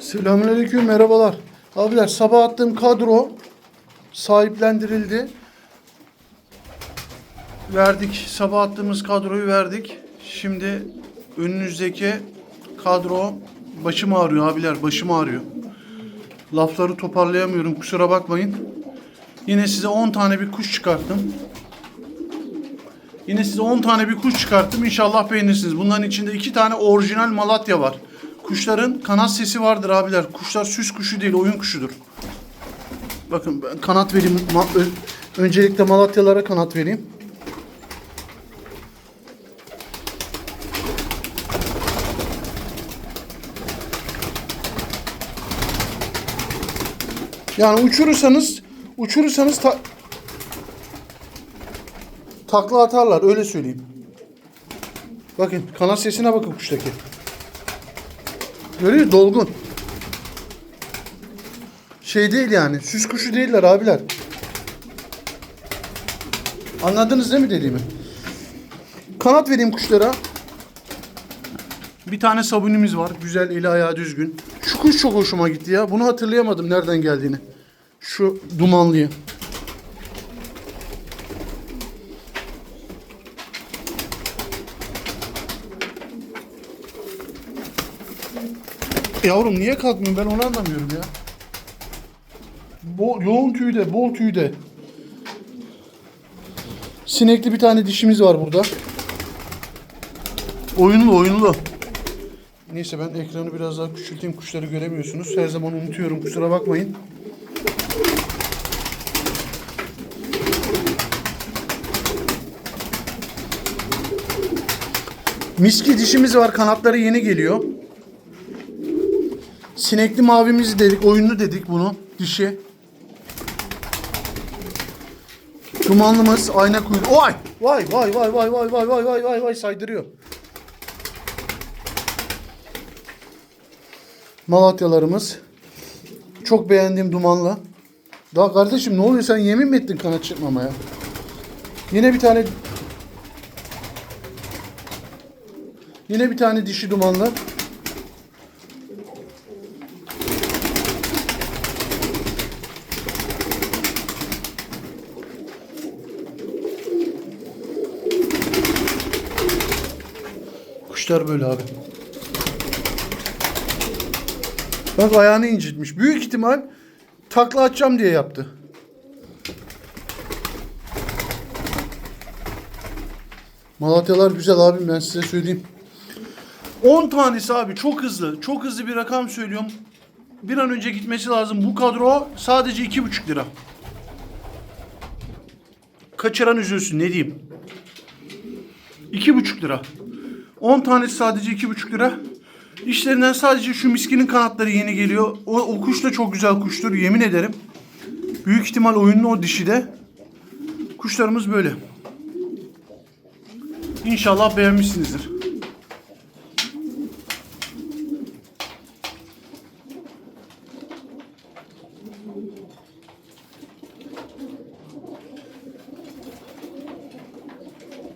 Selamünaleyküm, merhabalar. Abiler sabah attığım kadro sahiplendirildi. Verdik, sabah attığımız kadroyu verdik. Şimdi önünüzdeki kadro başım ağrıyor abiler, başım ağrıyor. Lafları toparlayamıyorum, kusura bakmayın. Yine size 10 tane bir kuş çıkarttım. Yine size 10 tane bir kuş çıkarttım. İnşallah beğenirsiniz. Bunların içinde 2 tane orijinal Malatya var. Kuşların kanat sesi vardır abiler. Kuşlar süs kuşu değil, oyun kuşudur. Bakın ben kanat vereyim. Ma- Öncelikle Malatyalara kanat vereyim. Yani uçurursanız uçurursanız ta- takla atarlar öyle söyleyeyim. Bakın kanat sesine bakın kuştaki. Görüyor dolgun. Şey değil yani süs kuşu değiller abiler. Anladınız değil mi dediğimi? Kanat vereyim kuşlara. Bir tane sabunimiz var. Güzel eli ayağı düzgün. Şu kuş çok hoşuma gitti ya. Bunu hatırlayamadım nereden geldiğini. Şu dumanlıyı. Yavrum niye kalkmıyor ben onu anlamıyorum ya. Bol, yoğun tüyde, bol tüyde. Sinekli bir tane dişimiz var burada. Oyunlu oyunlu. Neyse ben ekranı biraz daha küçülteyim kuşları göremiyorsunuz. Her zaman unutuyorum kusura bakmayın. Miski dişimiz var kanatları yeni geliyor. Sinekli mavimizi dedik oyunlu dedik bunu dişi. Dumanlımız ayna kuyruğu. Vay! Vay vay vay vay vay vay vay vay vay vay saydırıyor. Malatyalarımız. Çok beğendiğim dumanlı. Daha kardeşim ne oluyor sen yemin mi ettin kanat çıkmamaya? Yine bir tane Yine bir tane dişi dumanlı. Kuşlar böyle abi. Bak ayağını incitmiş. Büyük ihtimal takla atacağım diye yaptı. Malatyalar güzel abim ben size söyleyeyim. 10 tanesi abi çok hızlı. Çok hızlı bir rakam söylüyorum. Bir an önce gitmesi lazım. Bu kadro sadece 2,5 lira. Kaçıran üzülsün ne diyeyim. 2,5 lira. 10 tanesi sadece 2,5 lira. İşlerinden sadece şu miskinin kanatları yeni geliyor. O, o kuş da çok güzel kuştur yemin ederim. Büyük ihtimal oyunlu o dişi de. Kuşlarımız böyle. İnşallah beğenmişsinizdir.